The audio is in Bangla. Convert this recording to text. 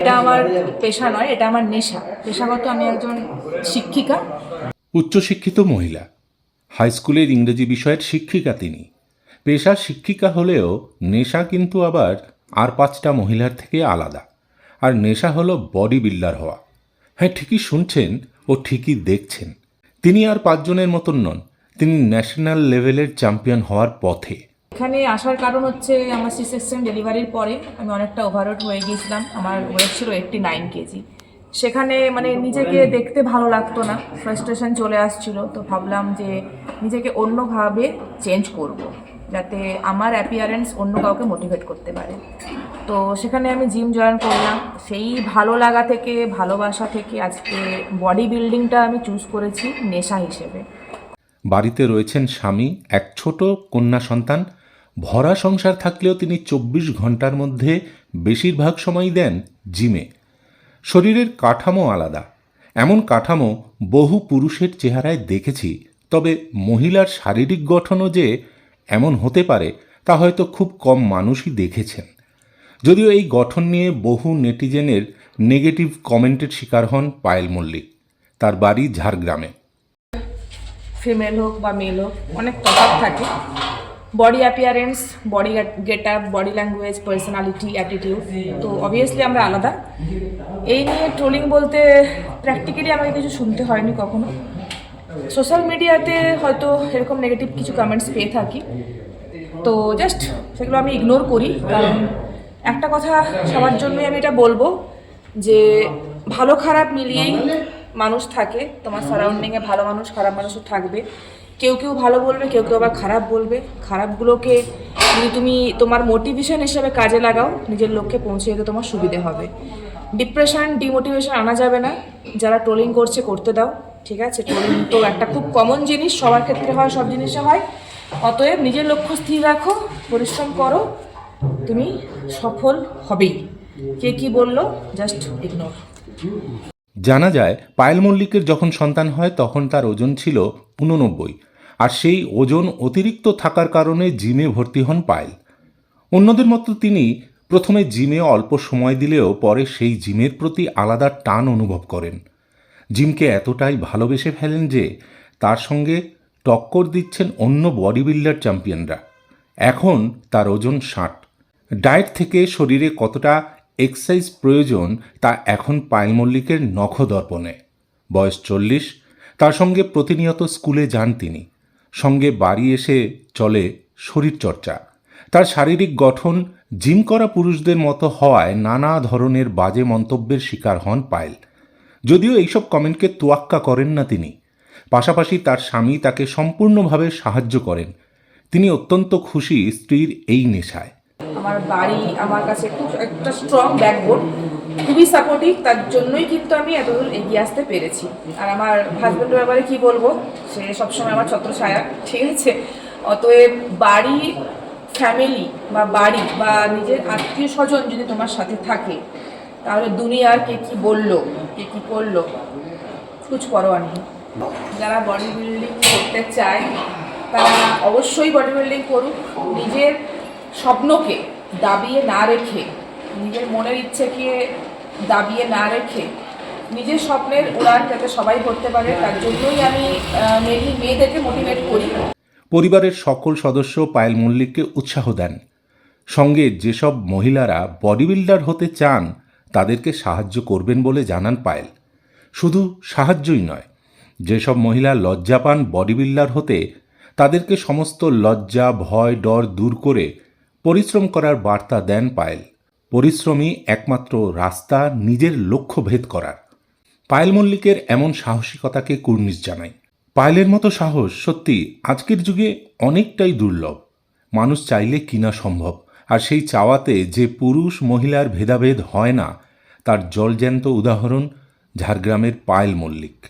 এটা আমার পেশা নয়, এটা আমার নেশা। পেশাগত আমি একজন শিক্ষিকা। উচ্চশিক্ষিত মহিলা। হাই স্কুলের ইংরেজি বিষয়ের শিক্ষিকা তিনি। পেশা শিক্ষিকা হলেও নেশা কিন্তু আবার আর পাঁচটা মহিলার থেকে আলাদা। আর নেশা হলো বডি বিল্ডার হওয়া। হ্যাঁ ঠিকই শুনছেন ও ঠিকই দেখছেন। তিনি আর পাঁচজনের মতন নন। তিনি ন্যাশনাল লেভেলের চ্যাম্পিয়ন হওয়ার পথে। এখানে আসার কারণ হচ্ছে আমার সি সেকশন ডেলিভারির পরে আমি অনেকটা ওভারওয়েট হয়ে গিয়েছিলাম। আমার ওয়েট ছিল এইট্টি নাইন কেজি সেখানে মানে নিজেকে দেখতে ভালো লাগতো না। ফ্রাস্ট্রেশন চলে আসছিল, তো ভাবলাম যে নিজেকে অন্যভাবে চেঞ্জ করব। যাতে আমার অ্যাপিয়ারেন্স অন্য কাউকে মোটিভেট করতে পারে। তো সেখানে আমি জিম জয়েন করলাম। সেই ভালো লাগা থেকে, ভালোবাসা থেকে আজকে বডি বিল্ডিংটা আমি চুজ করেছি নেশা হিসেবে। বাড়িতে রয়েছেন স্বামী, এক ছোট কন্যা সন্তান ভরা সংসার থাকলেও তিনি চব্বিশ ঘণ্টার মধ্যে বেশিরভাগ সময় দেন জিমে। শরীরের কাঠামো আলাদা। এমন কাঠামো বহু পুরুষের চেহারায় দেখেছি, তবে মহিলার শারীরিক গঠনও যে এমন হতে পারে, তা হয়তো খুব কম মানুষই দেখেছেন। যদিও এই গঠন নিয়ে বহু নেটিজেনের নেগেটিভ কমেন্টের শিকার হন পায়েল মল্লিক, তার বাড়ি ঝাড়গ্রামে। ফিমেল হোক বা মেল হোক, অনেক তফাৎ থাকে। Body appearance body get up body language personality attitude তো অবভিয়াসলি আমরা আলাদা। এই নিয়ে ট্রোলিং বলতে প্র্যাকটিক্যালি আমাকে কিছু শুনতে হয়নি কখনো। সোশ্যাল মিডিয়াতে হয়তো এরকম নেগেটিভ কিছু কমেন্টস পেয়ে থাকি। তো জাস্ট সেগুলো আমি ইগনোর করি, কারণ একটা কথা সবার জন্যই আমি এটা বলব যে ভালো খারাপ মিলিয়েই মানুষ থাকে। তোমার সারাউন্ডিংয়ে ভালো মানুষ, খারাপ মানুষও থাকবে। কেউ কেউ ভালো বলবে, কেউ কেউ আবার খারাপ বলবে। খারাপগুলোকে যদি তুমি তোমার মোটিভেশন হিসেবে কাজে লাগাও, নিজের লক্ষ্যে পৌঁছে যেতে তোমার সুবিধে হবে। ডিপ্রেশন ডিমোটিভেশন আনা যাবে না। যারা ট্রোলিং করছে, করতে দাও, ঠিক আছে? ট্রোলিং তো একটা খুব কমন জিনিস, সবার ক্ষেত্রে হয়, সব জিনিসে হয়। অতএব নিজের লক্ষ্য স্থির রাখো, পরিশ্রম করো, তুমি সফল হবেই। কে কি বলল? জাস্ট ইগনোর জানা যায়, পায়েল মল্লিকের যখন সন্তান হয়, তখন তার ওজন ছিল উননব্বই। আর সেই ওজন অতিরিক্ত থাকার কারণে জিমে ভর্তি হন পায়েল। অন্যদের মতো তিনি প্রথমে জিমে অল্প সময় দিলেও পরে সেই জিমের প্রতি আলাদা টান অনুভব করেন। জিমকে এতটাই ভালোবেসে ফেলেন যে তার সঙ্গে টক্কর দিচ্ছেন অন্য বডি বিল্ডার চ্যাম্পিয়নরা। এখন তার ওজন ষাট। ডায়েট থেকে শরীরে কতটা এক্সারসাইজ প্রয়োজন তা এখন পায়েল মল্লিকের নখদর্পণে। বয়স চল্লিশ। তার সঙ্গে প্রতিনিয়ত স্কুলে যান তিনি। সঙ্গে বাড়ি এসে চলে শরীরচর্চা। তার শারীরিক গঠন জিম করা পুরুষদের মতো হওয়ায় নানা ধরনের বাজে মন্তব্যের শিকার হন পায়েল। যদিও এইসব কমেন্টকে তোয়াক্কা করেন না তিনি। পাশাপাশি তার স্বামী তাকে সম্পূর্ণভাবে সাহায্য করেন। তিনি অত্যন্ত খুশি স্ত্রীর এই নেশায়। আমার বাড়ি, আমার কাছে খুব একটা স্ট্রং ব্যাকবোন খুবই সাপোর্টিভ তার জন্যই কিন্তু আমি এতদূর এগিয়ে আসতে পেরেছি। আর আমার হাজব্যান্ডের ব্যাপারে কি বলব? সে সবসময় আমার ছত্র ছায়া, ঠিক আছে? অতএব বাড়ি ফ্যামিলি বা বাড়ি বা নিজের আত্মীয় স্বজন যদি তোমার সাথে থাকে, তাহলে দুনিয়ার কে কি বলল, কে কি করল? কুছ পরোয়া নেই যারা বডি বিল্ডিং করতে চায়, তারা অবশ্যই বডি বিল্ডিং করুক। নিজের স্বপ্নকে দাবিয়ে না রেখে নিজের মনের ইচ্ছেকে দাবিয়ে না রেখে নিজের স্বপ্নের উড়ান যাতে সবাই করতে পারে, তার জন্যই আমি মেনলি মেয়েদেরকে মোটিভেট করি। পরিবারের সকল সদস্য পায়েল মল্লিককে উৎসাহ দেন। সঙ্গে যেসব মহিলারা বডি বিল্ডার হতে চান, তাদেরকে সাহায্য করবেন বলে জানান পায়েল। শুধু সাহায্যই নয়, যেসব মহিলা লজ্জা পান বডি বিল্ডার হতে, তাদেরকে সমস্ত লজ্জা, ভয়, ডর দূর করে পরিশ্রম করার বার্তা দেন পায়েল। পরিশ্রমই একমাত্র রাস্তা নিজের লক্ষ্য ভেদ করার। পায়েল মল্লিকের এমন সাহসিকতাকে কুর্নিশ জানাই। পায়েলের মতো সাহস সত্যি আজকের যুগে অনেকটাই দুর্লভ। মানুষ চাইলে কিনা সম্ভব, আর সেই চাওয়াতে যে পুরুষ মহিলার ভেদাভেদ হয় না, তার জলজ্যান্ত উদাহরণ ঝাড়গ্রামের পায়েল মল্লিক।